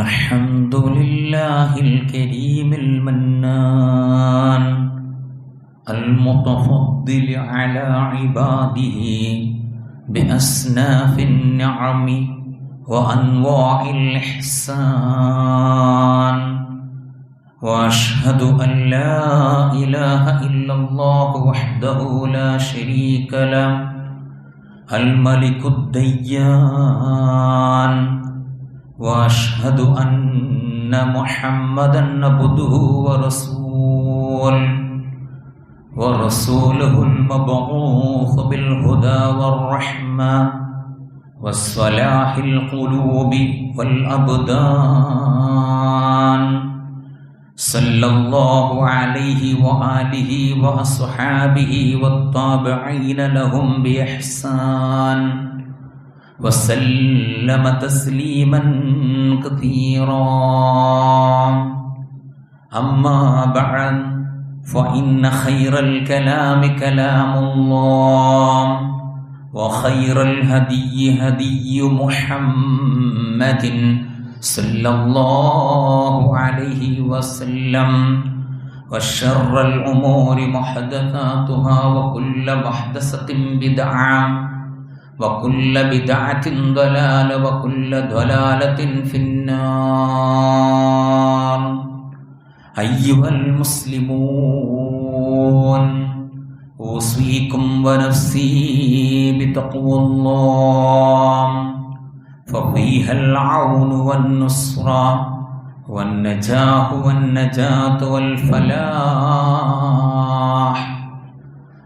الحمد لله الكريم المنان المتفضل على عباده بأصناف النعم وأنواع الإحسان وأشهد أن لا إله إلا الله وحده لا شريك له الملك الديان وأشهد أن محمدا عبده ورسول ورسوله المبعوث بالهدى والرحمة والصلاح القلوب والأبدان. صلى الله عليه وآله وأصحابه والطابعين لهم بإحسان. وسلم تسليما كثيرا. أما بعد فإن خير الكلام كلام الله وخير الهدي هدي محمد صلى الله عليه وسلم وشر الأمور محدثاتها وكل محدثة بدعة. وكل بدعة ضلالة وكل ضلالة في النار. أيها المسلمون أوصيكم ونفسي بتقوى الله. ففيها العون والنصرة والنجاح والنجاة والفلاح.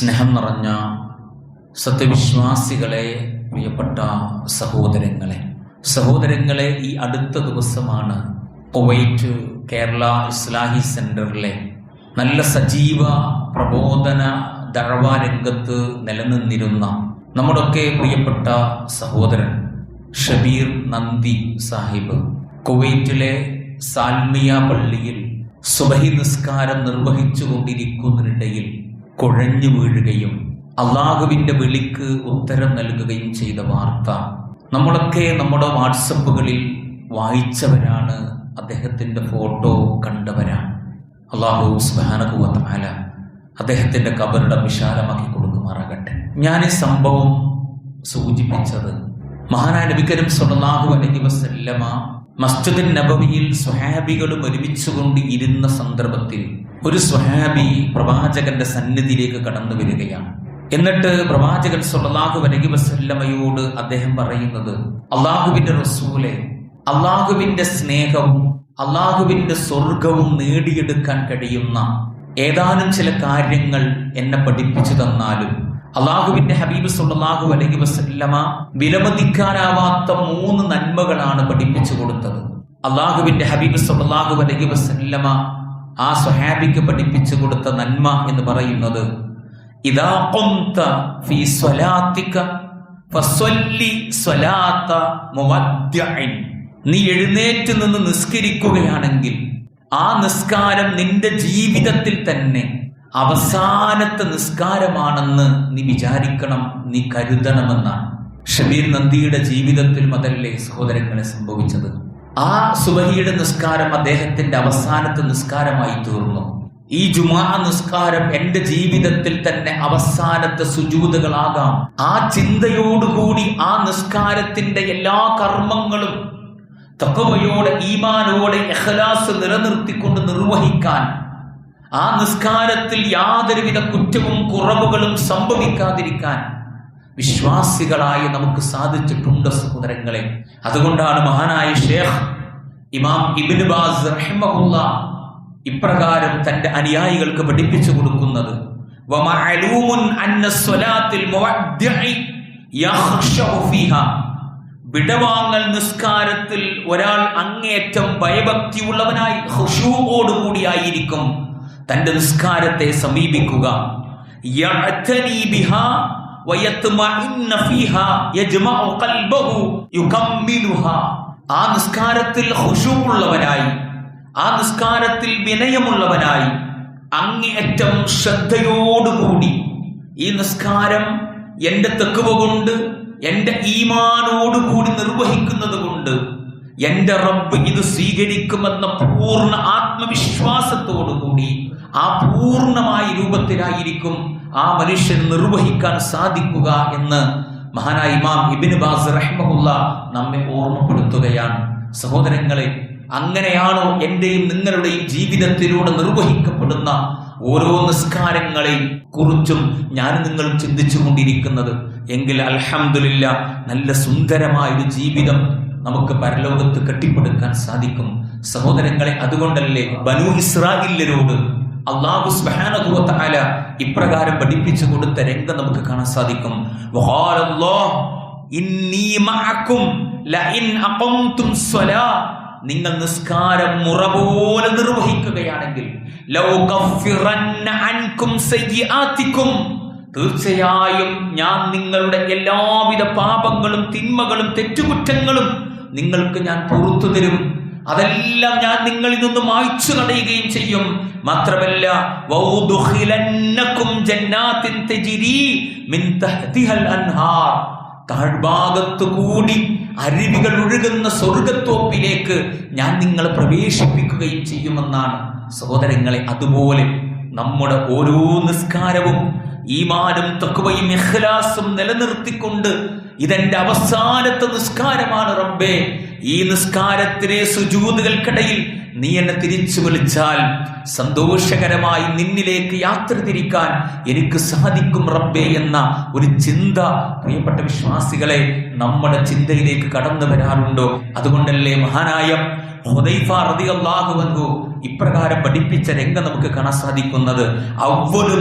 സ്നേഹം നിറഞ്ഞ സത്യവിശ്വാസികളെ പ്രിയപ്പെട്ട സഹോദരങ്ങളെ. സഹോദരങ്ങളെ ഈ അടുത്ത ദിവസമാണ് കുവൈറ്റ് കേരള ഇസ്ലാഹി സെന്ററിലെ നല്ല സജീവ പ്രബോധന ദഴവ രംഗത്ത് നിലനിന്നിരുന്ന നമ്മുടെയൊക്കെ പ്രിയപ്പെട്ട സഹോദരൻ ഷബീർ നന്ദി സാഹിബ്. കുവൈറ്റിലെ സാൽമിയ പള്ളിയിൽ സുബഹി നിസ്കാരം നിർവഹിച്ചു കൊണ്ടിരിക്കുന്നതിനിടയിൽ കുഴഞ്ഞു വീഴുകയും അള്ളാഹുവിന്റെ വിളിക്ക് ഉത്തരം നൽകുകയും ചെയ്ത വാർത്ത. നമ്മളൊക്കെ നമ്മുടെ വാട്സപ്പുകളിൽ വായിച്ചവരാണ്. അദ്ദേഹത്തിന്റെ ഫോട്ടോ കണ്ടവരാണ്. അള്ളാഹു സുബാനകുവല അദ്ദേഹത്തിന്റെ കബറിടം വിശാലമാക്കി കൊടുക്കുമാറാകട്ടെ. ഞാൻ ഈ സംഭവം സൂചിപ്പിച്ചത് മഹാനായ നബിക്കരും സല്ലല്ലാഹു അലൈഹി വസല്ലമ മസ്ജിദിൻ നബവിയിൽ സ്വഹാബികളും ഒരുമിച്ചുകൊണ്ട് ഇരുന്ന സന്ദർഭത്തിൽ ഒരു സ്വഹാബി പ്രവാചകന്റെ സന്നിധിയിലേക്ക് കടന്നു വരികയാണ്. എന്നിട്ട് പ്രവാചകൻ സല്ലല്ലാഹു അലൈഹി വസല്ലമയോട് അദ്ദേഹം പറയുന്നത് അള്ളാഹുവിന്റെ റസൂലെ അള്ളാഹുവിന്റെ സ്നേഹവും അള്ളാഹുവിന്റെ സ്വർഗവും നേടിയെടുക്കാൻ കഴിയുന്ന ഏതാനും ചില കാര്യങ്ങൾ എന്നെ പഠിപ്പിച്ചു തന്നാലും അള്ളാഹുവിന്റെ ഹബീബ് സുല്ലാഹു അലൈഹി വസല്ലമ വിലമതിക്കാനാവാത്ത മൂന്ന് നന്മകളാണ് പഠിപ്പിച്ചു കൊടുത്തത്. അള്ളാഹുവിന്റെ ഹബീബ് സുല്ലാഹു അലൈഹി വസല്ലമ ആ സ്വഹാബിക്ക് പഠിപ്പിച്ചു കൊടുത്ത നന്മ എന്ന് പറയുന്നത് നീ എഴുന്നേറ്റ് നിന്ന് നിസ്കരിക്കുകയാണെങ്കിൽ ആ നിസ്കാരം നിന്റെ ജീവിതത്തിൽ തന്നെ അവസാനത്തെ നിസ്കാരമാണെന്ന് നീ വിചാരിക്കണം നീ കരുതണമെന്നാണ്. ഷബീർ നന്ദിയുടെ ജീവിതത്തിൽ അതല്ലേ സഹോദരങ്ങളെ സംഭവിച്ചത്? ആ സുബഹിയുടെ നിസ്കാരം അദ്ദേഹത്തിന്റെ അവസാനത്തെ നിസ്കാരമായി തീർന്നു. ഈ ജുമാ നിസ്കാരം എന്റെ ജീവിതത്തിൽ തന്നെ അവസാനത്തെ സുജൂതകളാകാം. ആ ചിന്തയോടുകൂടി ആ നിസ്കാരത്തിന്റെ എല്ലാ കർമ്മങ്ങളും തക്കവയോടെ ഈമാനോടെ എഹ്ലാസ് നിലനിർത്തിക്കൊണ്ട് നിർവഹിക്കാൻ ആ നിസ്കാരത്തിൽ യാതൊരുവിധ കുറ്റവും കുറവുകളും സംഭവിക്കാതിരിക്കാൻ വിശ്വാസികളായി നമുക്ക് സാധിച്ചിട്ടുണ്ട് സഹോദരങ്ങളെ. അതുകൊണ്ടാണ് മഹാനായ ഷേഖ് ഇമാം ഇബിൻ ബാസ് റഹ്മുള്ള ഇപ്രകാരം തന്റെ അനുയായികൾക്ക് പഠിപ്പിച്ചു കൊടുക്കുന്നത്. വിടവാങ്ങൽ നിസ്കാരത്തിൽ ഒരാൾ അങ്ങേറ്റം ഭയഭക്തിയുള്ളവനായി ഹുഷൂവോടുകൂടിയായിരിക്കും. തന്റെ നിസ്കാരത്തെ സമീപിക്കുക. ആ നിസ്കാരത്തിൽ ഹുഷൂവുള്ളവനായി ആ നിസ്കാരത്തിൽ വിനയമുള്ളവനായി അങ്ങേയറ്റം ശ്രദ്ധയോടുകൂടി ഈ നിസ്കാരം എന്റെ തെക്കുവ കൊണ്ട് എന്റെ ഈമാനോടുകൂടി നിർവഹിക്കുന്നത് കൊണ്ട് എന്റെ റബ്ബ് ഇത് സ്വീകരിക്കുമെന്ന പൂർണ ആത്മവിശ്വാസത്തോടുകൂടി ആ പൂർണമായ രൂപത്തിലായിരിക്കും ആ മനുഷ്യൻ നിർവഹിക്കാൻ സാധിക്കുക എന്ന് മഹാനായ ഇമാം ഇബിൻ ബാസ് റഹ്മുല്ല നമ്മെ ഓർമ്മപ്പെടുത്തുകയാണ്. സഹോദരങ്ങളെ അങ്ങനെയാണോ എന്റെയും നിങ്ങളുടെയും ജീവിതത്തിലൂടെ നിർവഹിക്കപ്പെടുന്ന ഓരോ നിസ്കാരങ്ങളെ കുറിച്ചും ഞാൻ നിങ്ങൾ ചിന്തിച്ചു കൊണ്ടിരിക്കുന്നത് എങ്കിൽ അലഹമില്ല നല്ല സുന്ദരമായ ഒരു ജീവിതം നമുക്ക് പരലോകത്ത് കെട്ടിപ്പടുക്കാൻ സാധിക്കും. സഹോദരങ്ങളെ അതുകൊണ്ടല്ലേ ബനു ഇസ്രായേലിനോട് അള്ളാഹു വ ഇപ്രകാരം പഠിപ്പിച്ചു കൊടുത്ത രംഗം നമുക്ക് കാണാൻ സാധിക്കും. നിങ്ങൾ നിസ്കാരം മുറ പോലെ നിർവഹിക്കുകയാണെങ്കിൽ തീർച്ചയായും ഞാൻ നിങ്ങളുടെ എല്ലാവിധ പാപങ്ങളും തിന്മകളും തെറ്റുകുറ്റങ്ങളും നിങ്ങൾക്ക് ഞാൻ പുറത്തു തരും. അതെല്ലാം ഞാൻ നിങ്ങളിൽ നിന്ന് മായ്ച്ചു കളയുകയും ചെയ്യും. മാത്രമല്ല താഴ്ഭാഗത്ത് കൂടി അരുവികൾ ഒഴുകുന്ന സ്വർഗത്തോപ്പിലേക്ക് ഞാൻ നിങ്ങളെ പ്രവേശിപ്പിക്കുകയും ചെയ്യുമെന്നാണ്. സഹോദരങ്ങളെ അതുപോലെ നമ്മുടെ ഓരോ നിസ്കാരവും ഈമാനും തക്കുവയും ഇഖ്ലാസും നിലനിർത്തിക്കൊണ്ട് ഇതെന്റെ അവസാനത്തെ നിസ്കാരമാണ് റബ്ബേ. ഈ നിസ്കാരത്തിലെ സുജൂതുകൾക്കിടയിൽ നീ എന്നെ തിരിച്ചു വിളിച്ചാൽ സന്തോഷകരമായി നിന്നിലേക്ക് യാത്ര തിരിക്കാൻ എനിക്ക് സാധിക്കും റബ്ബേ എന്ന ഒരു ചിന്ത പ്രിയപ്പെട്ട വിശ്വാസികളെ നമ്മുടെ ചിന്തയിലേക്ക് കടന്നു വരാറുണ്ടോ? അതുകൊണ്ടല്ലേ മഹാനായ ഹുദൈഫ റളിയല്ലാഹു അൻഹു ഇപ്രകാരം പഠിപ്പിച്ച രംഗം നമുക്ക് കാണാൻ സാധിക്കുന്നത്. അവ്വലു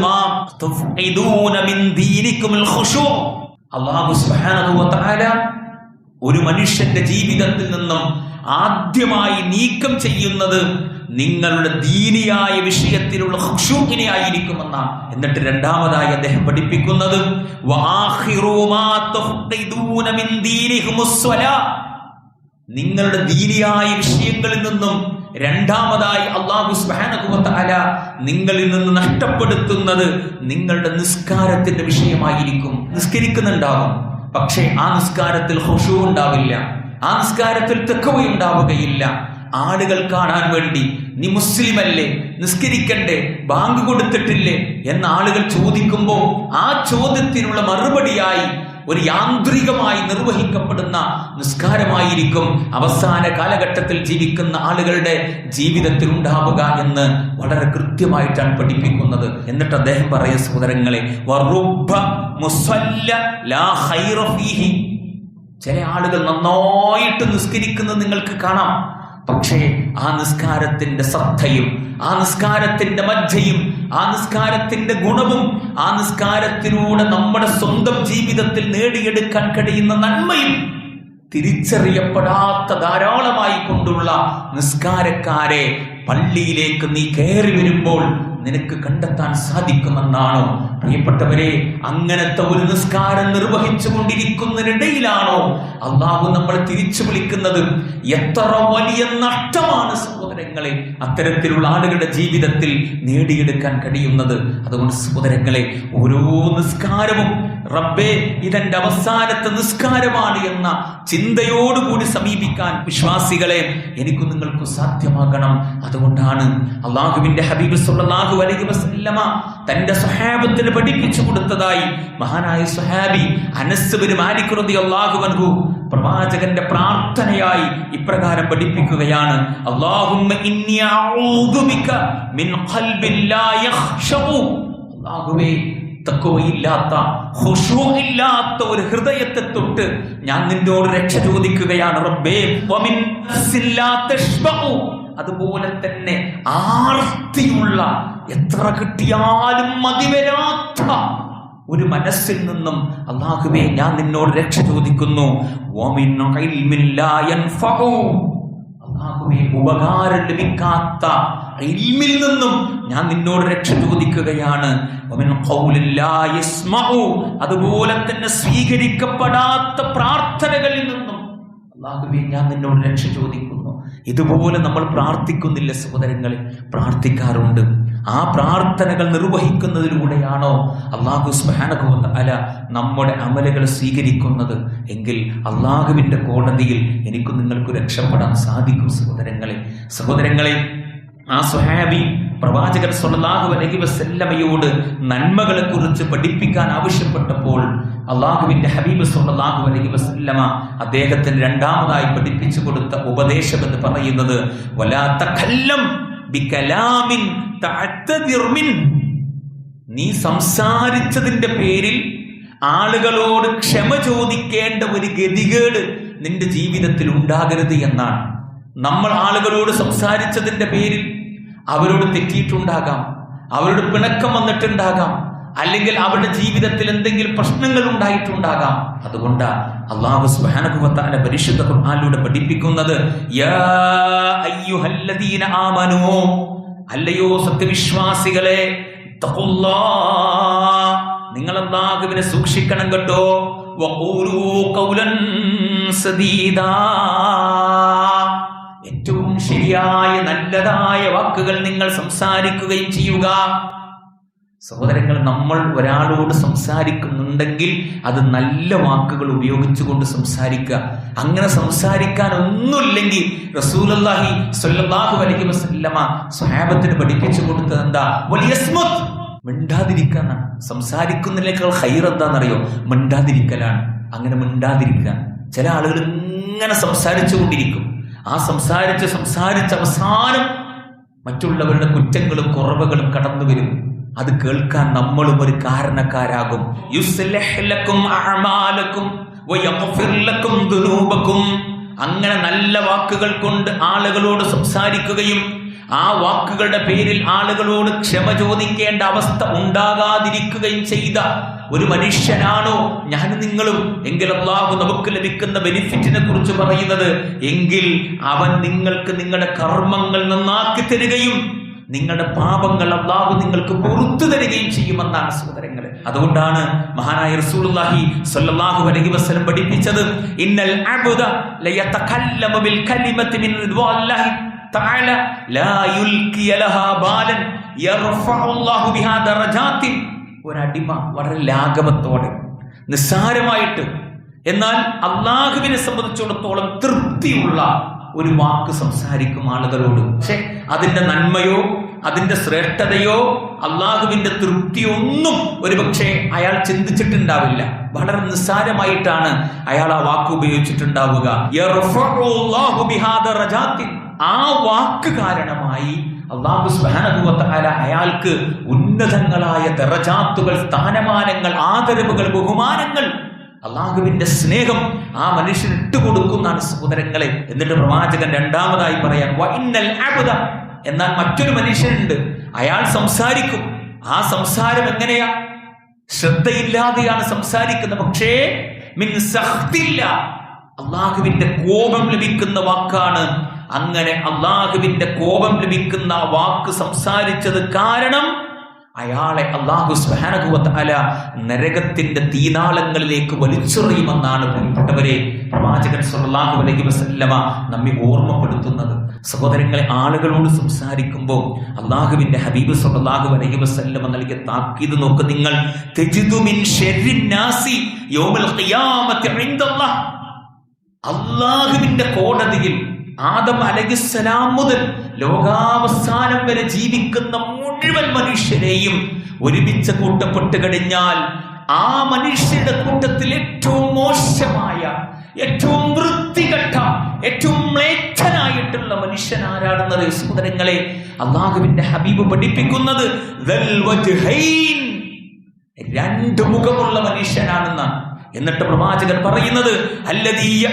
ഒരു മനുഷ്യന്റെ ജീവിതത്തിൽ നിന്നും ആദ്യമായി നീക്കം ചെയ്യുന്നത് നിങ്ങളുടെ ദീനിയായ വിഷയത്തിലുള്ള ഹുഷൂക്കിനെ ആയിരിക്കുമെന്നാണ്. എന്നിട്ട് രണ്ടാമതായി അദ്ദേഹം പഠിപ്പിക്കുന്നത് നിങ്ങളുടെ ദീനിയായ വിഷയങ്ങളിൽ നിന്നും രണ്ടാമതായി അള്ളാഹു സ്ബാനകുവല നിങ്ങളിൽ നിന്ന് നഷ്ടപ്പെടുത്തുന്നത് നിങ്ങളുടെ നിസ്കാരത്തിന്റെ വിഷയമായിരിക്കും. നിസ്കരിക്കുന്നുണ്ടാവും പക്ഷേ ആ നിസ്കാരത്തിൽ ഹുഷു ഉണ്ടാവില്ല. ആ നിസ്കാരത്തിൽ തെക്കവയുണ്ടാവുകയില്ല ആളുകൾ കാണാൻ വേണ്ടി നീ മുസ്ലിമല്ലേ? നിസ്കരിക്കണ്ടേ? ബാങ്ക് കൊടുത്തിട്ടില്ലേ? എന്ന ആളുകൾ ചോദിക്കുമ്പോൾ ആ ചോദ്യത്തിനുള്ള മറുപടിയായി ഒരു യാന്ത്രികമായി നിർവഹിക്കപ്പെടുന്ന നിസ്കാരമായിരിക്കും അവസാന കാലഘട്ടത്തിൽ ജീവിക്കുന്ന ആളുകളുടെ ജീവിതത്തിൽ ഉണ്ടാവുക എന്ന് വളരെ കൃത്യമായിട്ടാണ് പഠിപ്പിക്കുന്നത് എന്നിട്ട് അദ്ദേഹം പറയ സഹോദരങ്ങളെ. ചില ആളുകൾ നന്നായിട്ട് നിസ്കരിക്കുന്നത് നിങ്ങൾക്ക് കാണാം പക്ഷേ ആ നിസ്കാരത്തിന്റെ ശ്രദ്ധയും ആ നിസ്കാരത്തിന്റെ മജ്ജയും ആ നിസ്കാരത്തിന്റെ ഗുണവും ആ നിസ്കാരത്തിലൂടെ നമ്മുടെ സ്വന്തം ജീവിതത്തിൽ നേടിയെടുക്കാൻ കഴിയുന്ന നന്മയും തിരിച്ചറിയപ്പെടാത്ത ധാരാളമായി കൊണ്ടുള്ള നിസ്കാരക്കാരെ പള്ളിയിലേക്ക് നീ കയറി വരുമ്പോൾ നിനക്ക് കണ്ടെത്താൻ സാധിക്കുമെന്നാണോ? പ്രിയപ്പെട്ടവരെ അങ്ങനത്തെ ഒരു നിസ്കാരം നിർവഹിച്ചു കൊണ്ടിരിക്കുന്നതിനിടയിലാണോ അള്ളാഹു നമ്മൾ തിരിച്ചു വിളിക്കുന്നത്? എത്ര വലിയ നഷ്ടമാണ് സഹോദരങ്ങളെ അത്തരത്തിലുള്ള ആളുകളുടെ ജീവിതത്തിൽ നേടിയെടുക്കാൻ കഴിയുന്നത്. അതുകൊണ്ട് സഹോദരങ്ങളെ ഓരോ നിസ്കാരവും റബ്ബേ ഇതെന്റെ അവസാനത്തെ നിസ്കാരമാണ് എന്ന ചിന്തയോടുകൂടി സമീപിക്കാൻ വിശ്വാസികളെ എനിക്ക് നിങ്ങൾക്ക് സാധ്യമാകണം. അതുകൊണ്ടാണ് അള്ളാഹുവിന്റെ ഹബീബ് സുല്ലാഹു അലൈഹി വസല്ലമ തന്റെ സ്വഹാബത്തിന് പഠിപ്പിച്ചു കൊടുത്തതായി മഹാനായ സുഹാബി അനസ് ബിൻ അള്ളാഹു പ്രവാചകന്റെ പ്രാർത്ഥനയായി ഇപ്രകാരം പഠിപ്പിക്കുകയാണ്. ബിക മിൻ അല്ലാഹുവേ തക്കവയില്ലാത്ത ഇല്ലാത്ത ഒരു ഹൃദയത്തെ തൊട്ട് ഞാൻ നിന്നോട് രക്ഷ ചോദിക്കുകയാണ് റബ്ബേ. അതുപോലെ തന്നെ ആർത്തിയുള്ള എത്ര കിട്ടിയാലും മതിവരാത്ത ഒരു മനസ്സിൽ നിന്നും അള്ളാഹുവേ ഞാൻ നിന്നോട് രക്ഷ ചോദിക്കുന്നു. അള്ളാഹുവേ ഉപകാരം ലഭിക്കാത്ത ഇൽമിൽ നിന്നും ഞാൻ നിന്നോട് രക്ഷ ചോദിക്കുകയാണ് അതുപോലെ തന്നെ സ്വീകരിക്കപ്പെടാത്ത പ്രാർത്ഥനകളിൽ നിന്നും അള്ളാഹുബി ഞാൻ നിന്നോട് രക്ഷ ചോദിക്കുന്നു. ഇതുപോലെ നമ്മൾ പ്രാർത്ഥിക്കുന്നില്ല സഹോദരങ്ങളെ പ്രാർത്ഥിക്കാറുണ്ട്. ആ പ്രാർത്ഥനകൾ നിർവഹിക്കുന്നതിലൂടെയാണോ അള്ളാഹു സ്മഹാനഭവത്ത അല നമ്മുടെ അമലുകൾ സ്വീകരിക്കുന്നത്? എങ്കിൽ അള്ളാഹുവിന്റെ കോടതിയിൽ എനിക്ക് നിങ്ങൾക്ക് രക്ഷപ്പെടാൻ സാധിക്കും സഹോദരങ്ങളെ. സഹോദരങ്ങളെ ആ സ്വഹാബി പ്രവാചകൻ സൊല്ലാഹു അലഹി വസല്ലമയോട് നന്മകളെ കുറിച്ച് പഠിപ്പിക്കാൻ ആവശ്യപ്പെട്ടപ്പോൾ അള്ളാഹുവിന്റെ ഹബീബ് സൊല്ലാഹു അലഹി വസല്ലമ അദ്ദേഹത്തിന് രണ്ടാമതായി പഠിപ്പിച്ചു കൊടുത്ത ഉപദേശം എന്ന് പറയുന്നത് നീ സംസാരിച്ചതിന്റെ പേരിൽ ആളുകളോട് ക്ഷമ ചോദിക്കേണ്ട ഒരു ഗതികേട് നിന്റെ ജീവിതത്തിൽ ഉണ്ടാകരുത് എന്നാണ്. നമ്മൾ ആളുകളോട് സംസാരിച്ചതിന്റെ പേരിൽ അവരോട് തെറ്റിയിട്ടുണ്ടാകാം. അവരോട് പിണക്കം വന്നിട്ടുണ്ടാകാം. അല്ലെങ്കിൽ അവരുടെ ജീവിതത്തിൽ എന്തെങ്കിലും പ്രശ്നങ്ങൾ ഉണ്ടായിട്ടുണ്ടാകാം. അതുകൊണ്ട് അള്ളാഹു സുബ്ഹാനഹുവതആല പരിശുദ്ധ ഖുർആനിലൂടെ പഠിപ്പിക്കുന്നത് അല്ലയോ സത്യവിശ്വാസികളെ നിങ്ങൾ അള്ളാഹുവിനെ സൂക്ഷിക്കണം കേട്ടോ ഏറ്റവും ശരിയായ നല്ലതായ വാക്കുകൾ നിങ്ങൾ സംസാരിക്കുകയും ചെയ്യുക. സഹോദരങ്ങൾ നമ്മൾ ഒരാളോട് സംസാരിക്കുന്നുണ്ടെങ്കിൽ അത് നല്ല വാക്കുകൾ ഉപയോഗിച്ചുകൊണ്ട് സംസാരിക്കുക. അങ്ങനെ സംസാരിക്കാൻ ഒന്നുമില്ലെങ്കിൽ റസൂലി സ്വല്ലല്ലാഹു അലൈഹി വസല്ലമ സ്വഹാബത്തിന് പഠിപ്പിച്ചു കൊടുത്തത് എന്താ? വലിയസ്മുത്ത് മിണ്ടാതിരിക്കാനാണ് സംസാരിക്കുന്നതിനേക്കാൾ ഹൈർ എന്താണെന്നറിയോ? മിണ്ടാതിരിക്കലാണ്. അങ്ങനെ മിണ്ടാതിരിക്കുക. ചില ആളുകൾ ഇങ്ങനെ സംസാരിച്ചു കൊണ്ടിരിക്കും ആ സംസാരിച്ച് സംസാരിച്ച് അവസാനം മറ്റുള്ളവരുടെ കുറ്റങ്ങളും കുറവുകളും കടന്നു വരും. അത് കേൾക്കാൻ നമ്മളും ഒരു കാരണക്കാരാകും. അങ്ങനെ നല്ല വാക്കുകൾ കൊണ്ട് ആളുകളോട് സംസാരിക്കുകയും ആ വാക്കുകളുടെ പേരിൽ ആളുകളോട് ക്ഷമ ചോദിക്കേണ്ട അവസ്ഥ ഉണ്ടാകാതിരിക്കുകയും ചെയ്ത ഒരു മനുഷ്യനാണോ ഞാനും നിങ്ങളും? എങ്കിൽ അള്ളാഹു നമുക്ക് ലഭിക്കുന്ന ബെനിഫിറ്റിനെ കുറിച്ച് പറയുന്നത് എങ്കിൽ അവൻ നിങ്ങൾക്ക് നിങ്ങളുടെ കർമ്മങ്ങൾ നന്നാക്കി തരികയും നിങ്ങളുടെ പാപങ്ങൾ അള്ളാഹു നിങ്ങൾക്ക് പുറത്തു തരികയും ചെയ്യുമെന്നാണ് സഹോദരങ്ങളെ. അതുകൊണ്ടാണ് മഹാനായ റസൂലുള്ളാഹി സ്വല്ലല്ലാഹു അലൈഹി വസല്ലം പഠിപ്പിച്ചത് ഇന്നൽ അബ്ദ ലയതകല്ലമു ബിൽ കലിമത്തി മിൻ റിദ്വാനില്ലാഹി തആല ലാ യുൽഖി ലഹാ ബാലൻ യർഫഉല്ലാഹു ബിഹാ ദറജാത്തിൻ. ഒരടിമ വളരെ ലാഘവത്തോടെ നിസ്സാരമായിട്ട്. എന്നാൽ അള്ളാഹുവിനെ സംബന്ധിച്ചിടത്തോളം തൃപ്തിയുള്ള ഒരു വാക്ക് സംസാരിക്കും ആളുകളോട്. പക്ഷെ അതിന്റെ നന്മയോ അതിന്റെ ശ്രേഷ്ഠതയോ അള്ളാഹുവിന്റെ തൃപ്തിയോ ഒന്നും ഒരുപക്ഷെ അയാൾ ചിന്തിച്ചിട്ടുണ്ടാവില്ല. വളരെ നിസ്സാരമായിട്ടാണ് അയാൾ ആ വാക്ക് ഉപയോഗിച്ചിട്ടുണ്ടാവുക. ആ വാക്ക് കാരണമായി അള്ളാഹു തആല അയാൾക്ക് ഉന്നതങ്ങളായ ദറജാത്തുകൾ സ്ഥാനമാനങ്ങൾ ആദരവുകൾ ബഹുമാനങ്ങൾ അള്ളാഹുവിന്റെ സ്നേഹം ആ മനുഷ്യൻ ഇട്ടുകൊടുക്കുന്നതാണ് സഹോദരങ്ങളെ. എന്നിട്ട് പ്രവാചകൻ രണ്ടാമതായി പറയാൻ എന്നാൽ മറ്റൊരു മനുഷ്യനുണ്ട്. അയാൾ സംസാരിക്കും. ആ സംസാരം എങ്ങനെയാ? ശ്രദ്ധയില്ലാതെയാണ് സംസാരിക്കുന്നത്. പക്ഷേ മിൻ അള്ളാഹുവിന്റെ കോപം ലഭിക്കുന്ന വാക്കാണ് അങ്ങനെ അള്ളാഹുവിന്റെ കോപം ലഭിക്കുന്ന വാക്ക് സംസാരിച്ചത് കാരണം അയാളെ അള്ളാഹു സ്വാനകുവത്ത് അല നരകത്തിന്റെ തീനാളങ്ങളിലേക്ക് വലിച്ചെറിയുമെന്നാണ് പ്രിയപ്പെട്ടവരെ പ്രവാചകൻ സല്ലല്ലാഹു അലൈഹി വസല്ലമ നമ്മെ ഓർമ്മപ്പെടുത്തുന്നത്. സഹോദരങ്ങളെ ആളുകളോട് സംസാരിക്കുമ്പോൾ അള്ളാഹുവിന്റെ ഹബീബ് സല്ലല്ലാഹു അലൈഹി വസല്ലമ നൽകിയ താക്കീത് നോക്ക് നിങ്ങൾ. അള്ളാഹുവിന്റെ കോടതിയിൽ ആദം അലഹിസ്സലാം മുതൽ ലോകാവസാനം വരെ ജീവിക്കുന്ന മുഴുവൻ മനുഷ്യരെയും ഒരുമിച്ച് കൂട്ടപ്പെട്ട് കഴിഞ്ഞാൽ ആ മനുഷ്യരുടെ കൂട്ടത്തിൽ ഏറ്റവും മോശമായ ഏറ്റവും വൃത്തികെട്ട ഏറ്റവും മ്ലേച്ഛനായിട്ടുള്ള മനുഷ്യൻ ആരാണെന്ന് സഹോദരങ്ങളെ അള്ളാഹുവിന്റെ ഹബീബ് പഠിപ്പിക്കുന്നത്. രണ്ട് മുഖമുള്ള മനുഷ്യനാണെന്നാണ് എന്നിട്ട് പ്രവാചകൻ പറയുന്നത് അല്ലദീ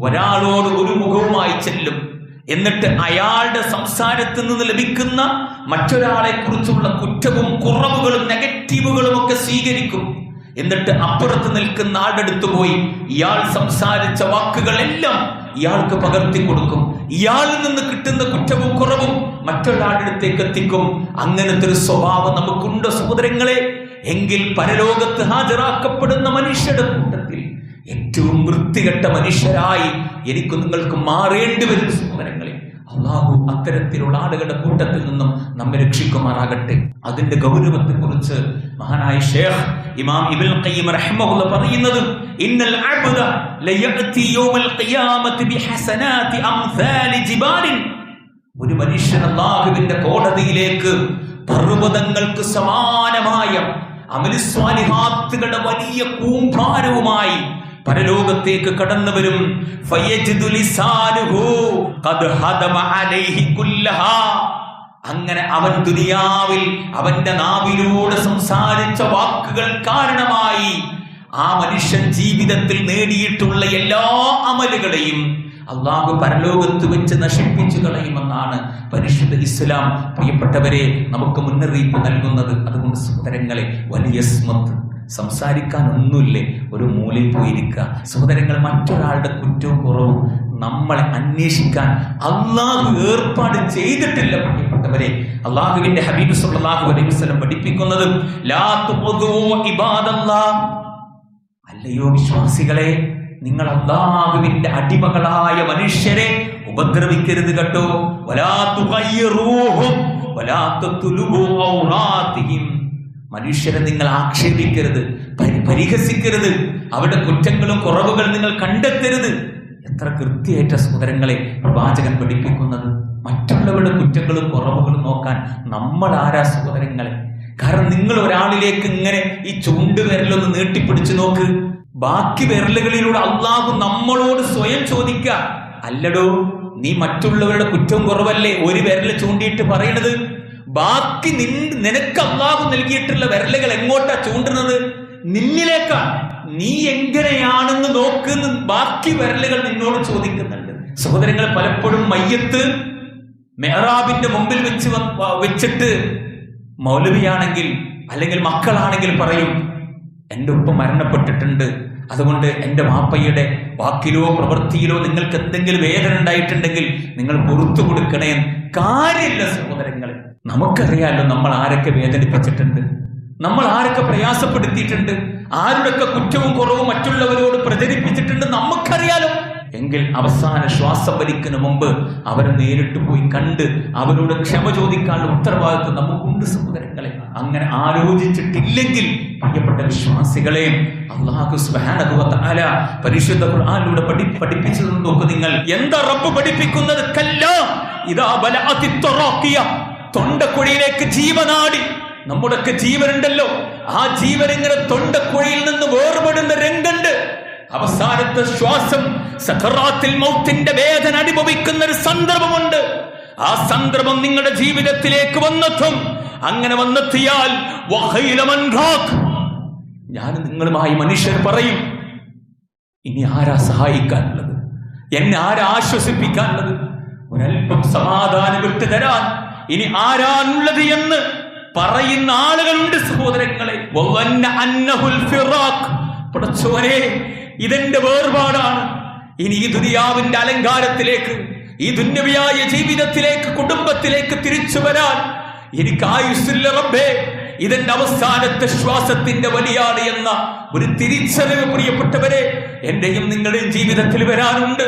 ഒരാളോട് ഒരു മുഖവുമായി ചെല്ലും. എന്നിട്ട് അയാളുടെ സംസാരത്തിൽ നിന്ന് ലഭിക്കുന്ന മറ്റൊരാളെ കുറിച്ചുള്ള കുറ്റവും കുറവുകളും നെഗറ്റീവുകളും ഒക്കെ സ്വീകരിക്കും. എന്നിട്ട് അപ്പുറത്ത് നിൽക്കുന്ന ആളുടെ അടുത്ത് പോയി ഇയാൾ സംസാരിച്ച വാക്കുകളെല്ലാം ഇയാൾക്ക് പകർത്തി കൊടുക്കും. ഇയാളിൽ നിന്ന് കിട്ടുന്ന കുറ്റവും കുറവും മറ്റൊരാളുടെ അടുത്തേക്ക് എത്തിക്കും. അങ്ങനത്തെ ഒരു സ്വഭാവം നമുക്കുണ്ട് സഹോദരങ്ങളെ. എങ്കിൽ പരലോകത്ത് ഹാജരാക്കപ്പെടുന്ന മനുഷ്യരുടെ കൂട്ടത്തിൽ ഏറ്റവും വൃത്തികെട്ട മനുഷ്യരായി എനിക്ക് നിങ്ങൾക്ക് മാറേണ്ടി വരും സഹോദരങ്ങളെ അള്ളാഹു അത്തരത്തിലുള്ള ആളുകളുടെ കൂട്ടത്തിൽ നിന്നും നമ്മെ രക്ഷിക്കുമാറാകട്ടെ. അതിന്റെ ഗൗരവത്തെ കുറിച്ച് മഹാനായ ഷേഖ് ഇമാം ഇബിൻ ഖയ്യിം റഹ്മഹുല്ല പറയുന്നത് ഇന്നൽ അബ്ദ ലയഅതി യൗമൽ ഖിയാമത്തി ബിഹസനാതി അംസാലി ജിബാലിൻ. ഒരു മനുഷ്യൻ അള്ളാഹുവിന്റെ കോടതിയിലേക്ക് പർവതങ്ങൾക്ക് സമാനമായ അമലിസ്വാലിഹാത്തുകളുടെ വലിയ കൂമ്പാരവുമായി പരലോകത്തേക്ക് കടന്നു വരും. അങ്ങനെ അവൻ ദുനിയാവിൽ അവന്റെ നാവിലൂടെ സംസാരിച്ച വാക്കുകൾ കാരണമായി ആ മനുഷ്യൻ ജീവിതത്തിൽ നേടിയിട്ടുള്ള എല്ലാ അമലുകളെയും അള്ളാഹു പരലോകത്ത് വെച്ച് നശിപ്പിച്ചു കളയുമെന്നാണ് പരിശുദ്ധ ഇസ്ലാം. പ്രിയപ്പെട്ടവരെ നമുക്ക് മുന്നറിയിപ്പ് നൽകുന്നത് അതുകൊണ്ട് സഹോദരങ്ങളെ വലിയ സ്മത്ത് സംസാരിക്കാൻ ഒന്നുമില്ലേ ഒരു മൂലയിൽ പോയിരിക്കുക. സഹോദരങ്ങൾ മറ്റൊരാളുടെ കുറ്റവും കുറവും നമ്മളെ അന്വേഷിക്കാൻ അള്ളാഹു ഏർപ്പാട് ചെയ്തിട്ടില്ല പ്രിയപ്പെട്ടവരെ. അള്ളാഹുവിന്റെ ഹബീബ് സുല്ലാഹു അലൈഹി വസല്ലം പഠിപ്പിക്കുന്നത് അല്ലയോ വിശ്വാസികളെ നിങ്ങൾ അള്ളാഹുവിന്റെ അടിമകളായ മനുഷ്യരെ ഉപദ്രവിക്കരുത് കേട്ടോ. വലാ മനുഷ്യരെ നിങ്ങൾ ആക്ഷേപിക്കരുത് പരി- പരിഹസിക്കരുത്. അവരുടെ കുറ്റങ്ങളും കുറവുകളും നിങ്ങൾ കണ്ടെത്തരുത്. എത്ര കൃത്യമായിട്ട സഹോദരങ്ങളെ പ്രവാചകൻ പഠിപ്പിക്കുന്നത്. മറ്റുള്ളവരുടെ കുറ്റങ്ങളും കുറവുകളും നോക്കാൻ നമ്മൾ ആരാ സഹോദരങ്ങളെ കാരണം നിങ്ങൾ ഒരാളിലേക്ക് ഇങ്ങനെ ഈ ചൂണ്ട് വിരലൊന്ന് നീട്ടിപ്പിടിച്ചു നോക്ക്. ബാക്കി വിരലുകളിലൂടെ അള്ളാഹു നമ്മളോട് സ്വയം ചോദിക്ക അല്ലടോ നീ മറ്റുള്ളവരുടെ കുറ്റം കുറവല്ലേ? ഒരു വിരൽ ചൂണ്ടിയിട്ട് പറയണത്. ബാക്കി നിൻ നിനക്ക് അള്ളാഹു നൽകിയിട്ടുള്ള വിരലുകൾ എങ്ങോട്ടാ ചൂണ്ടുന്നത്? നിന്നിലേക്കാണ് നീ എങ്ങനെയാണെന്ന് നോക്കുന്ന ബാക്കി വിരലുകൾ നിന്നോട് ചോദിക്കുന്നുണ്ട്. സഹോദരങ്ങൾ പലപ്പോഴും മയ്യത്ത് മെഹറാബിന്റെ മുമ്പിൽ വെച്ച് വെച്ചിട്ട് മൗലവിയാണെങ്കിൽ അല്ലെങ്കിൽ മക്കളാണെങ്കിൽ പറയും എന്റെ ഉപ്പ മരണപ്പെട്ടിട്ടുണ്ട്. അതുകൊണ്ട് എന്റെ വാപ്പയുടെ വാക്കിലോ പ്രവൃത്തിയിലോ നിങ്ങൾക്ക് എന്തെങ്കിലും വേദന ഉണ്ടായിട്ടുണ്ടെങ്കിൽ നിങ്ങൾ പുറത്തു കൊടുക്കണേ കാര്യമില്ല സഹോദരങ്ങളെ. നമുക്കറിയാലോ നമ്മൾ ആരൊക്കെ വേദനിപ്പിച്ചിട്ടുണ്ട്? നമ്മൾ ആരൊക്കെ പ്രയാസപ്പെടുത്തിയിട്ടുണ്ട്? ആരുടെയൊക്കെ കുറ്റവും കുറവും മറ്റുള്ളവരോട് പ്രചരിപ്പിച്ചിട്ടുണ്ട് നമുക്കറിയാലോ? എങ്കിൽ അവസാന ശ്വാസം വലിക്കുന്ന മുമ്പ് അവരെ നേരിട്ട് പോയി കണ്ട് അവരോട് ക്ഷമ ചോദിക്കാനുള്ള ഉത്തരവാദിത്വം നമുക്കുണ്ട് സഹോദരങ്ങളെ. അങ്ങനെ ആലോചിച്ചിട്ടില്ലെങ്കിൽ പ്രിയപ്പെട്ട വിശ്വാസികളെ അള്ളാഹു സുബ്ഹാനഹു പരിശുദ്ധ ഖുർആനിലൂടെ പഠി പഠിപ്പിച്ചതെന്ന് നോക്ക് നിങ്ങൾ? എന്താ റബ്ബ് പഠിപ്പിക്കുന്നത്? കല്ല. ഇതാ ബലാതി തൊണ്ടക്കുഴിയിലേക്ക് ജീവനാടി. നമ്മുടെയൊക്കെ ജീവനുണ്ടല്ലോ. ആ ജീവൻ ഇങ്ങനെ തൊണ്ടക്കുഴിയിൽ നിന്ന് വേർപെടുന്ന രംഗുണ്ട്. അവസാനത്തെ ശ്വാസം സഖറാത്തിൽ മൗത്തിന്റെ വേദന അനുഭവിക്കുന്ന ഒരു സന്ദർഭമുണ്ട്. ആ സന്ദർഭം നിങ്ങളുടെ ജീവിതത്തിലേക്ക് വന്നെത്തും. അങ്ങനെ വന്നെത്തിയാൽ. ഞാൻ നിങ്ങളുമായി മനുഷ്യർ പറയും ഇനി ആരാ സഹായിക്കാനുള്ളത്? എന്നെ ആരാ ആശ്വസിപ്പിക്കാനുള്ളത്? ഒരല്പം സമാധാനം വിട്ടു തരാൻ ഇനി ആരാണുള്ളത് എന്ന് പറയുന്ന ആളുകളുണ്ട് സഹോദരങ്ങളെ. ഇതെന്റെ വേർപാടാണ്. ഇനി ഈ ദുനിയാവിന്റെ അലങ്കാരത്തിലേക്ക് ഈ ദുന്യവിയായ ജീവിതത്തിലേക്ക് കുടുംബത്തിലേക്ക് തിരിച്ചു വരാൻ എനിക്ക് ആയുസ്സില്ല റബ്ബേ. ഇതെന്റെ അവസാനത്തെ ശ്വാസത്തിന്റെ വലിയാണ് എന്ന ഒരു തിരിച്ചറിവ് പ്രിയപ്പെട്ടവരെ എന്റെയും നിങ്ങളുടെയും ജീവിതത്തിൽ വരാനുണ്ട്.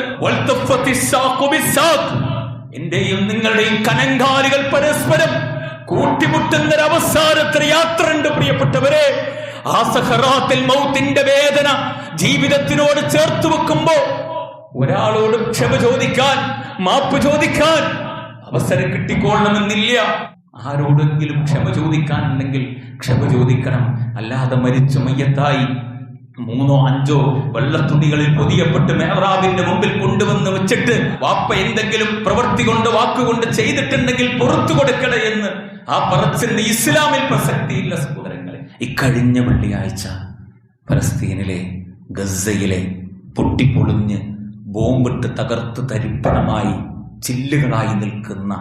എന്റെയും നിങ്ങളുടെയും കനങ്കാലുകൾ പരസ്പരം കൂട്ടിമുട്ടുന്ന ഒരു അവസാനത്തിന് യാത്ര ഉണ്ട് പ്രിയപ്പെട്ടവരെ. ആ സഹറാത്തിൽ മൗത്തിന്റെ വേദന ജീവിതത്തിനോട് ചേർത്ത് വെക്കുമ്പോ ഒരാളോട് ക്ഷമ ചോദിക്കാൻ മാപ്പ് ചോദിക്കാൻ അവസരം കിട്ടിക്കൊള്ളണമെന്നില്ല. ആരോടെങ്കിലും ക്ഷമ ചോദിക്കാനുണ്ടെങ്കിൽ ക്ഷമ ചോദിക്കണം. അല്ലാതെ മരിച്ചു മയ്യത്തായി മൂന്നോ അഞ്ചോ വെള്ളത്തുണികളിൽ പൊതിയപ്പെട്ട് മെഹ്റാബിന്റെ മുമ്പിൽ കൊണ്ടുവന്ന് വെച്ചിട്ട് വാപ്പ എന്തെങ്കിലും പ്രവൃത്തി കൊണ്ട് വാക്കുകൊണ്ട് ചെയ്തിട്ടുണ്ടെങ്കിൽ പുറത്തു കൊടുക്കണേ എന്ന് ആ പറച്ചിന്റെ ഇസ്ലാമിൽ പ്രസക്തിയില്ല സഹോദരങ്ങളെ. ഇക്കഴിഞ്ഞ വെള്ളിയാഴ്ച ഫലസ്തീനിലെ ഗസയിലെ പൊട്ടിപ്പൊളിഞ്ഞ് ബോംബിട്ട് തകർത്ത് തരിപ്പണമായി ചില്ലുകളായി നിൽക്കുന്ന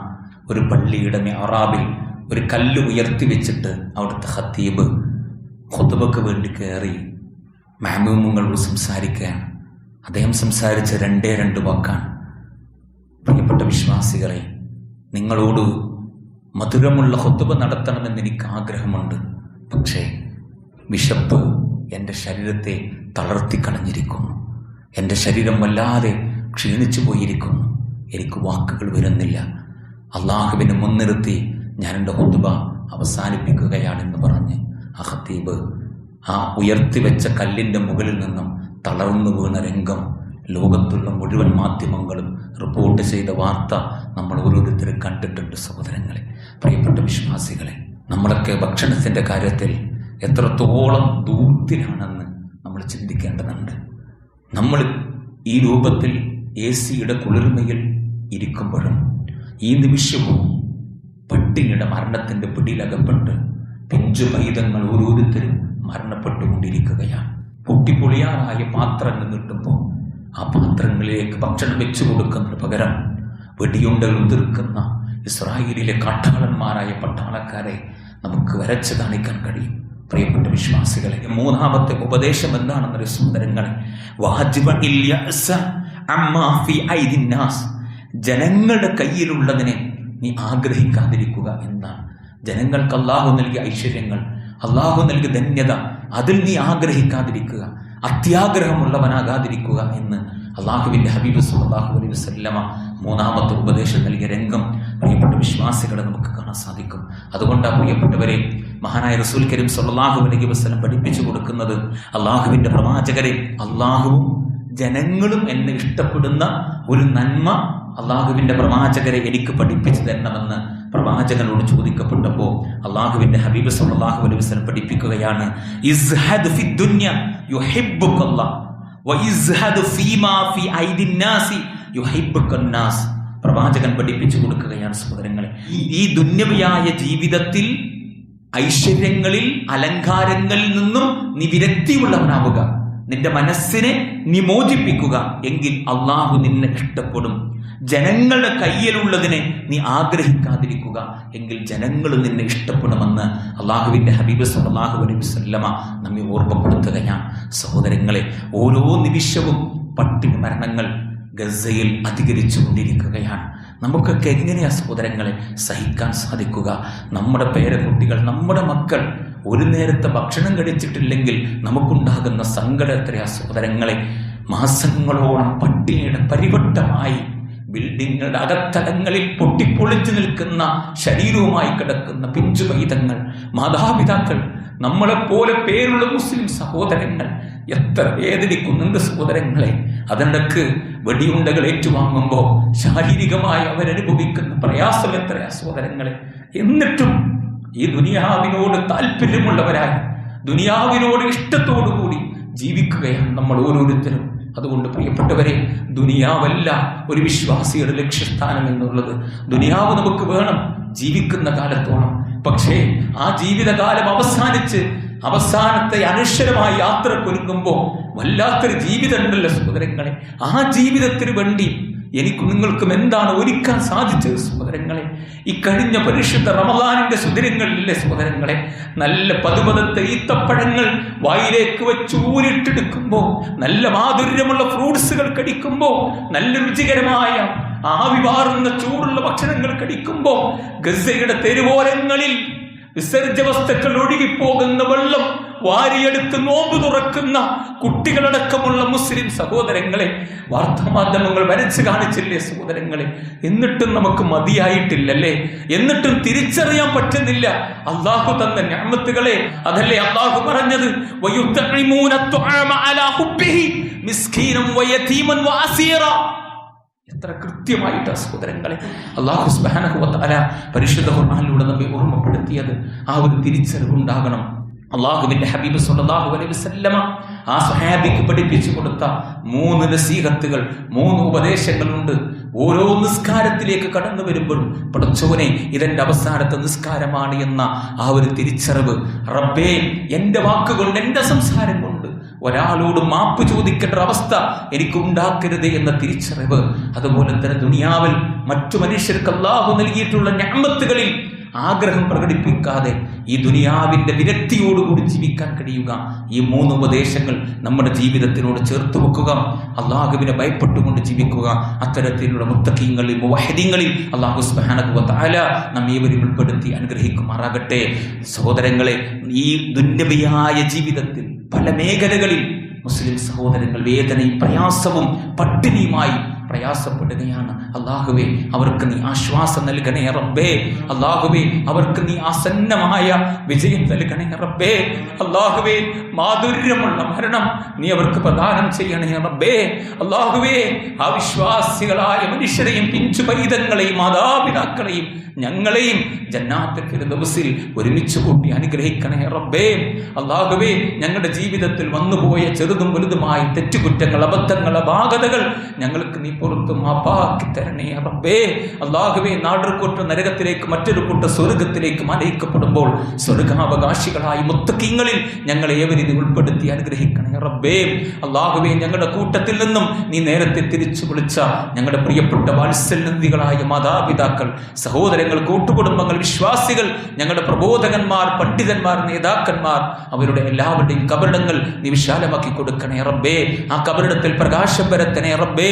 ഒരു പള്ളിയുടെ മെഹറാബിൽ ഒരു കല്ല് ഉയർത്തി വെച്ചിട്ട് അവിടുത്തെ ഹത്തീബ് ഹുതുബക്ക് വേണ്ടി കയറി മാമൂമുകളോട് സംസാരിക്കുകയാണ്. അദ്ദേഹം സംസാരിച്ച രണ്ടേ രണ്ട് വാക്കാണ്. പ്രിയപ്പെട്ട വിശ്വാസികളെ നിങ്ങളോട് മധുരമുള്ള ഹൊത്തുബ നടത്തണമെന്ന് എനിക്ക് ആഗ്രഹമുണ്ട്. പക്ഷേ വിശപ്പ് എന്റെ ശരീരത്തെ തളർത്തി കളഞ്ഞിരിക്കുന്നു. എന്റെ ശരീരം വല്ലാതെ ക്ഷീണിച്ചു പോയിരിക്കുന്നു. എനിക്ക് വാക്കുകൾ വരുന്നില്ല. അള്ളാഹുവിനെ മുൻനിർത്തി ഞാൻ എന്റെ ഹൊത്തുബ അവസാനിപ്പിക്കുകയാണെന്ന് പറഞ്ഞ് ആ ആ ഉയർത്തി വെച്ച കല്ലിന്റെ മുകളിൽ നിന്നും തളർന്നു വീണ രംഗം ലോകത്തുള്ള മുഴുവൻ മാധ്യമങ്ങളും റിപ്പോർട്ട് ചെയ്ത വാർത്ത നമ്മൾ ഓരോരുത്തരും കണ്ടിട്ടുണ്ട് സഹോദരങ്ങളെ. പ്രിയപ്പെട്ട വിശ്വാസികളെ നമ്മളൊക്കെ ഭക്ഷണത്തിന്റെ കാര്യത്തിൽ എത്രത്തോളം ദൂരത്തിലാണെന്ന് നമ്മൾ ചിന്തിക്കേണ്ടതുണ്ട്. നമ്മൾ ഈ രൂപത്തിൽ എ സിയുടെ കുളിർമയിൽ ഇരിക്കുമ്പോഴും ഈ നിമിഷവും പട്ടിണിയുടെ മരണത്തിന്റെ പിടിയിലകപ്പെട്ട് പിഞ്ചു പൈതങ്ങൾ ഓരോരുത്തരും മരണപ്പെട്ടുകൊണ്ടിരിക്കുകയാണ് പൊട്ടിപ്പൊളിയാറായ പാത്രങ്ങൾ കിട്ടുമ്പോൾ ആ പാത്രങ്ങളിലേക്ക് ഭക്ഷണം വെച്ചു കൊടുക്കുന്നതിന് പകരം വെടിയുണ്ടകൾ തീർക്കുന്ന ഇസ്രായേലിലെ കാട്ടാളന്മാരായ പട്ടാളക്കാരെ നമുക്ക് വരച്ച് കാണിക്കാൻ കഴിയും. പ്രിയപ്പെട്ട വിശ്വാസികളെ മൂന്നാമത്തെ ഉപദേശം എന്താണെന്നൊരു ഐദിന്നാസ്. ജനങ്ങളുടെ കയ്യിലുള്ളതിനെ നീ ആഗ്രഹിക്കാതിരിക്കുക എന്നാണ്. ജനങ്ങൾക്ക് അള്ളാഹു നൽകിയ ഐശ്വര്യങ്ങൾ അള്ളാഹു നൽകി ധന്യത അതിൽ നീ ആഗ്രഹിക്കാതിരിക്കുക അത്യാഗ്രഹമുള്ളവനാകാതിരിക്കുക എന്ന് അള്ളാഹുവിന്റെ ഹബീബ് സല്ലാഹു അലൈഹി വസല്ലമ മൂന്നാമത്തെ ഉപദേശം നൽകിയ രംഗം പ്രിയപ്പെട്ട വിശ്വാസികളെ നമുക്ക് കാണാൻ സാധിക്കും. അതുകൊണ്ട് ആ പ്രിയപ്പെട്ടവരെ മഹാനായ റസൂൽ കരീം സല്ലാഹു അലൈഹി വസ്ലം പഠിപ്പിച്ചു കൊടുക്കുന്നത് അള്ളാഹുവിന്റെ പ്രവാചകരെ അള്ളാഹുവും ജനങ്ങളും എന്നെ ഇഷ്ടപ്പെടുന്ന ഒരു നന്മ അള്ളാഹുവിന്റെ പ്രവാചകരെ എനിക്ക് പഠിപ്പിച്ചു തരണമെന്ന് പ്രവാചകനോട് ചോദിക്കപ്പെട്ടപ്പോൾ അള്ളാഹുവിന്റെ ഹബീബ് സല്ലാഹു അലൈഹി വസല്ലം പഠിപ്പിക്കുകയാണ് ഫി ഫീമാ പ്രവാചകൻ പഠിപ്പിച്ചു കൊടുക്കുകയാണ് സഹോദരങ്ങളെ ഈ ദുന്യവിയായ ജീവിതത്തിൽ ഐശ്വര്യങ്ങളിൽ അലങ്കാരങ്ങളിൽ നിന്നും നീ വിരക്തിയുള്ളവനാവുക. നിന്റെ മനസ്സിനെ നിമോചിപ്പിക്കുക എങ്കിൽ അള്ളാഹു നിന്നെ ഇഷ്ടപ്പെടും. ജനങ്ങളുടെ കയ്യിലുള്ളതിനെ നീ ആഗ്രഹിക്കാതിരിക്കുക എങ്കിൽ ജനങ്ങൾ നിന്നെ ഇഷ്ടപ്പെടുമെന്ന് അള്ളാഹുവിന്റെ ഹബീബ് സല്ലാഹു അലൈഹി വസല്ലമ നമ്മെ ഓർമ്മപ്പെടുത്തുകയാണ്. സഹോദരങ്ങളെ ഓരോ നിമിഷവും പട്ടിണി മരണങ്ങൾ ഗസയിൽ അധികരിച്ചു കൊണ്ടിരിക്കുകയാണ് നമുക്കൊക്കെ എങ്ങനെയാ സഹോദരങ്ങളെ സഹിക്കാൻ സാധിക്കുക? നമ്മുടെ പേരക്കുട്ടികൾ നമ്മുടെ മക്കൾ ഒരു നേരത്തെ ഭക്ഷണം കഴിച്ചിട്ടില്ലെങ്കിൽ നമുക്കുണ്ടാകുന്ന സങ്കട എത്രയാ സഹോദരങ്ങളെ മാസങ്ങളോളം പട്ടിണിയുടെ പരിവട്ടമായി ബിൽഡിങ്ങുകളുടെ അകത്തലങ്ങളിൽ പൊട്ടിപ്പൊളിച്ചു നിൽക്കുന്ന ശരീരവുമായി കിടക്കുന്ന പിഞ്ചു പൈതങ്ങൾ മാതാപിതാക്കൾ നമ്മളെപ്പോലെ പേരുള്ള മുസ്ലിം സഹോദരങ്ങൾ എത്ര വേദനിക്കുന്നുണ്ട് സഹോദരങ്ങളെ. അതിനിടക്ക് വെടിയുണ്ടകൾ ഏറ്റുവാങ്ങുമ്പോൾ ശാരീരികമായി അവരനുഭവിക്കുന്ന പ്രയാസം എത്രയാ സഹോദരങ്ങളെ? എന്നിട്ടും ഈ ദുനിയാവിനോട് താല്പര്യമുള്ളവരായി ദുനിയാവിനോട് ഇഷ്ടത്തോടുകൂടി ജീവിക്കുകയാണ് നമ്മൾ ഓരോരുത്തരും. അതുകൊണ്ട് പ്രിയപ്പെട്ടവരെ ദുനിയാവല്ല ഒരു വിശ്വാസിയുടെ ലക്ഷ്യസ്ഥാനം എന്നുള്ളത്. ദുനിയാവ് നമുക്ക് വേണം ജീവിക്കുന്ന കാലത്തോളം. പക്ഷേ ആ ജീവിതകാലം അവസാനിച്ച് അവസാനത്തെ അനശ്വരമായ യാത്ര ഒരുങ്ങുമ്പോൾ വല്ലാത്തൊരു ജീവിതം ഉണ്ടല്ലോ സഹോദരങ്ങളെ. ആ ജീവിതത്തിന് വേണ്ടി എനിക്കും നിങ്ങൾക്കും എന്താണ് ഒരുക്കാൻ സാധിച്ചത് സഹോദരങ്ങളെ? ഈ കഴിഞ്ഞ പരിശുദ്ധ റമദാനിന്റെ സുദിനങ്ങളിലെ സഹോദരങ്ങളെ നല്ല പതുപതത്തെ ഈത്തപ്പഴങ്ങൾ വായിലേക്ക് വെച്ച് ഊരിട്ടെടുക്കുമ്പോൾ നല്ല മാധുര്യമുള്ള ഫ്രൂട്ട്സുകൾ കടിക്കുമ്പോൾ നല്ല രുചികരമായ ആവി പാറുന്ന ചൂടുള്ള ഭക്ഷണങ്ങൾ കടിക്കുമ്പോൾ ഗസയുടെ തെരുവോരങ്ങളിൽ വിസർജ്യ വസ്തുക്കൾ ഒഴുകിപ്പോകുന്ന വെള്ളം വാരിയെടുത്ത് നോമ്പ് തുറക്കുന്ന കുട്ടികളടക്കമുള്ള മുസ്ലിം സഹോദരങ്ങളെ വാർത്താമാധ്യമങ്ങൾ വരച്ചു കാണിച്ചില്ലേ സഹോദരങ്ങളെ? എന്നിട്ടും നമുക്ക് മതിയായിട്ടില്ലല്ലേ? എന്നിട്ടും തിരിച്ചറിയാൻ പറ്റുന്നില്ല. അള്ളാഹു തന്ന ഞാമത്തുകളെ അതല്ലേ അള്ളാഹു പറഞ്ഞത്? എത്ര കൃത്യമായിട്ട് സഹോദരങ്ങളെ. അള്ളാഹു പരിശുദ്ധ ഖുർആനിലൂടെ നമ്മെ ഓർമ്മപ്പെടുത്തിയത് ആ ഒരു തിരിച്ചറിവുണ്ടാകണം. അള്ളാഹുവിന്റെ ഹബീബ് സല്ലല്ലാഹു അലൈഹി വസല്ലമ ആ സുഹാബിക്ക് പഠിപ്പിച്ചു കൊടുത്ത മൂന്ന് നസീഹത്തുകൾ മൂന്ന് ഉപദേശങ്ങളുണ്ട്. ഓരോ നിസ്കാരത്തിലേക്ക് കടന്നു വരുമ്പോഴും പടച്ചോനെ ഇതെന്റെ അവസാനത്തെ നിസ്കാരമാണ് എന്ന ആ ഒരു തിരിച്ചറിവ്. റബ്ബേ എന്റെ വാക്കുകൊണ്ട് എന്റെ സംസാരം കൊണ്ട് ഒരാളോട് മാപ്പ് ചോദിക്കേണ്ട അവസ്ഥ എനിക്ക് ഉണ്ടാക്കരുത് എന്ന തിരിച്ചറിവ്. അതുപോലെ തന്നെ ദുനിയാവിൽ മറ്റു മനുഷ്യർക്ക് അള്ളാഹു നൽകിയിട്ടുള്ള ഞാമത്തുകളിൽ ആഗ്രഹം പ്രകടിപ്പിക്കാതെ ഈ ദുനിയാവിന്റെ വിരക്തിയോടുകൂടി ജീവിക്കാൻ കഴിയുക. ഈ മൂന്ന് ഉപദേശങ്ങൾ നമ്മുടെ ജീവിതത്തിനോട് ചേർത്ത് വെക്കുക. അള്ളാഹുവിനെ ഭയപ്പെട്ടുകൊണ്ട് ജീവിക്കുക. അത്തരത്തിലുള്ള മുത്തക്കീങ്ങളിൽ മുവഹദീങ്ങളിൽ അള്ളാഹു സുബാനകുവല നമ്മേവരും ഉൾപ്പെടുത്തി അനുഗ്രഹിക്കുമാറാകട്ടെ. സഹോദരങ്ങളെ ഈ ദുന്യവിയായ ജീവിതത്തിൽ പല മേഖലകളിൽ മുസ്ലിം സഹോദരങ്ങൾ വേദനയും പ്രയാസവും പട്ടിണിയുമായി പ്രയാസപ്പെടുകയാണ്. അള്ളാഹുവേ അവർക്ക് നീ ആശ്വാസം നൽകണേ റബ്ബേ. അള്ളാഹുവേ അവർക്ക് നീ ആസന്നമായ വിജയം നൽകണേ റബ്ബേ. അള്ളാഹുവേ മാധുര്യമുള്ള മരണം നീ അവർക്ക് പ്രദാനം ചെയ്യണേ റബ്ബേ. അള്ളാഹുവേ അവിശ്വാസികളായ മനുഷ്യരെയും പിഞ്ചു പൈതങ്ങളെയും മാതാപിതാക്കളെയും ഞങ്ങളെയും ജന്നാത്തിൽ ഫിർദൗസിൽ ഒരുമിച്ച് കൂട്ടി അനുഗ്രഹിക്കണേ റബ്ബേ. അള്ളാഹുവേ ഞങ്ങളുടെ ജീവിതത്തിൽ വന്നുപോയ ചെറുതും വലുതുമായ തെറ്റുകുറ്റങ്ങൾ അബദ്ധങ്ങൾ അപാകതകൾ ഞങ്ങൾക്ക് നീ പുറത്ത് മാപ്പാക്കി തരണേ റബ്ബേ. അല്ലാഹുവേ നാടർക്കൂട്ട നരകത്തിലേക്ക് മറ്റൊരു കൂട്ട് സ്വർഗത്തിലേക്ക് അനയിക്കപ്പെടുമ്പോൾ സ്വർഗാവകാശികളായി മുത്തക്കിങ്ങളിൽ ഞങ്ങളെ ഏവരി നീ ഉൾപ്പെടുത്തി അനുഗ്രഹിക്കണേ റബ്ബേ. അള്ളാഹുവേ ഞങ്ങളുടെ കൂട്ടത്തിൽ നിന്നും നീ നേരത്തെ തിരിച്ചു വിളിച്ച ഞങ്ങളുടെ പ്രിയപ്പെട്ട വാത്സല്യനിധികളായ മാതാപിതാക്കൾ സഹോദരങ്ങൾ കൂട്ടുകുടുംബങ്ങൾ വിശ്വാസികൾ ഞങ്ങളുടെ പ്രബോധകന്മാർ പണ്ഡിതന്മാർ നേതാക്കന്മാർ അവരുടെ എല്ലാവരുടെയും കബറിടങ്ങൾ നീ വിശാലമാക്കി കൊടുക്കണേ റബ്ബേ. ആ കബറിടത്തിൽ പ്രകാശം പരത്തണേ റബ്ബേ.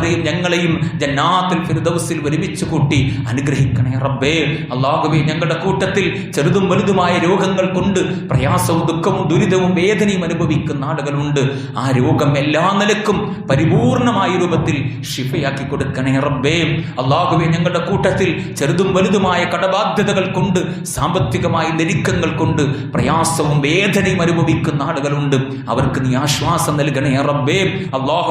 അവരെയും ഞങ്ങളെയും ജന്നാത്തിൽ ഫിർദൗസിൽ ഒരുമിച്ച് കൂട്ടി അനുഗ്രഹിക്കണേ റബ്ബേ. അള്ളാഹുവേ ഞങ്ങളുടെ കൂട്ടത്തിൽ ചെറുതും വലുതുമായ രോഗങ്ങൾ കൊണ്ട് പ്രയാസവും ദുഃഖവും ദുരിതവും വേദനയും അനുഭവിക്കുന്ന ആളുകളുണ്ട്. ആ രോഗം എല്ലാ നിലക്കും പരിപൂർണമായ രൂപത്തിൽ ഷിഫയാക്കി കൊടുക്കണേ റബ്ബേ. അള്ളാഹുവെ ഞങ്ങളുടെ കൂട്ടത്തിൽ ചെറുതും വലുതുമായ കടബാധ്യതകൾ കൊണ്ട് സാമ്പത്തികമായ ഞെരുക്കങ്ങൾ കൊണ്ട് പ്രയാസവും വേദനയും അനുഭവിക്കുന്ന ആളുകളുണ്ട്. അവർക്ക് നീ ആശ്വാസം നൽകണേ റബ്ബേ. അല്ലാഹു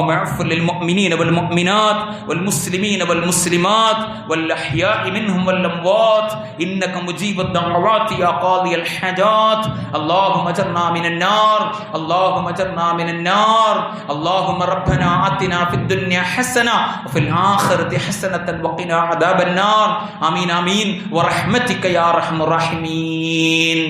والمؤمنات والمسلمين والمسلمات والأحياء منهم والأموات إنك مجيب الدعوات يا قاضي الحاجات. اللهم أجرنا من النار اللهم أجرنا من النار. اللهم ربنا آتنا في الدنيا حسنة وفي الآخرة حسنة وقنا عذاب النار. آمين آمين. ورحمتك يا أرحم الراحمين.